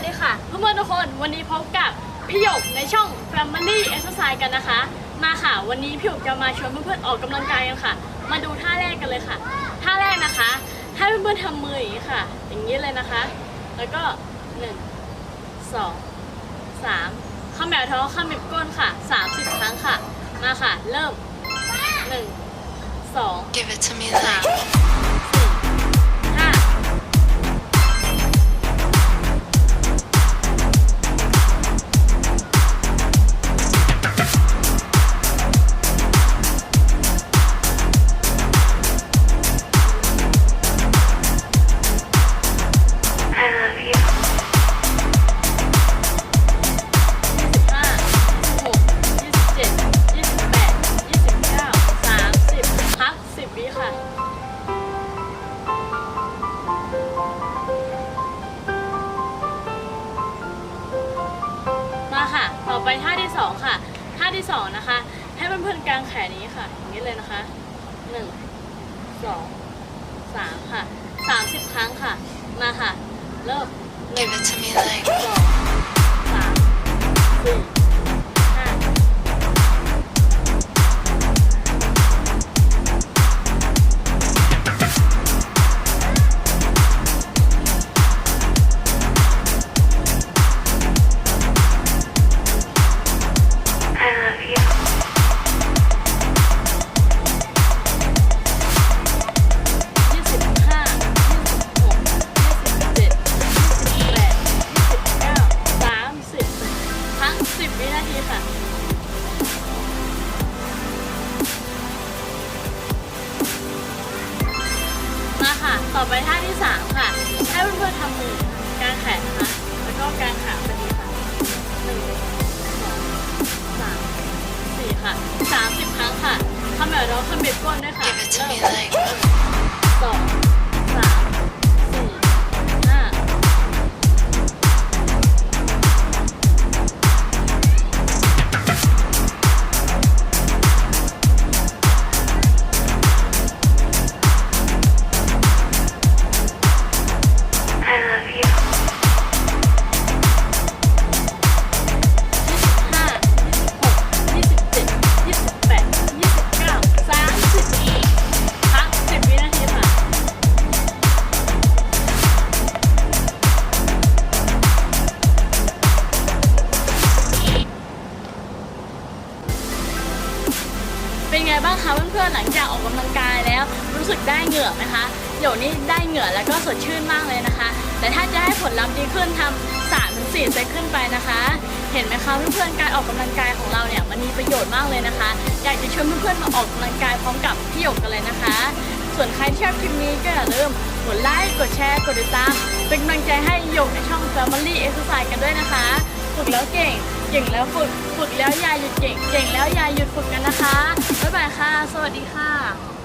วัสดีค่ะเพื่อนๆทุกคนวันนี้พบกับพี่หยกในช่อง Family Exercise กันนะคะ มาค่ะ วันนี้พี่หยกจะมาชวนเพื่อนๆออกกำลังกายกันค่ะ มาดูท่าแรกกันเลยค่ะ ท่าแรกนะคะ ให้เพื่อนๆทำมืออย่างนี้ค่ะ อย่างนี้เลยนะคะ แล้วก็หนึ่งสองสามขมแบท้องขมิบก้นค่ะสามสิบครั้งค่ะ มาค่ะ เริ่มหนึ่งสอง Give it to me สาม ไปท่าที่สองค่ะ ท่าที่สองนะคะ ให้เพื่อนๆกางแขนนี้ค่ะ อย่างนี้เลยนะคะหนึ่งสองสามค่ะสามสิบครั้งค่ะ มาค่ะ เริ่มหนึ่งสอง มาค่ะ ต่อไปท่าที่สามค่ะ ให้เพื่อนๆทำมือการแขนนะคะ แล้วก็การขา บ้างคะเพื่อนๆหลังจากออกกำลังกายแล้วรู้สึกได้เหงื่อไหมคะเดี๋ยวนี้ได้เหงื่อแล้วก็สดชื่นมากเลยนะคะ แต่ถ้าจะให้ผลลัพธ์ดีขึ้นทำสามถึงสี่เซตขึ้นไปนะคะ เห็นไหมคะเพื่อนๆการออกกำลังกายของเราเนี่ยมันมีประโยชน์มากเลยนะคะ อยากจะชวนเพื่อนๆมาออกกำลังกายพร้อมกับพี่หยกกันเลยนะคะ ส่วนใครที่ชอบคลิปนี้ก็อย่าลืมกดไลค์กดแชร์กดติดตามเป็นกำลังใจให้หยกในช่อง Family Exercise กันด้วยนะคะ ฝึกแล้วเก่ง เก่งแล้วฝึก ฝึกแล้วอย่าหยุดเก่ง เก่งแล้วอย่าหยุดฝึกกันนะคะ บ๊ายบายค่ะ สวัสดีค่ะ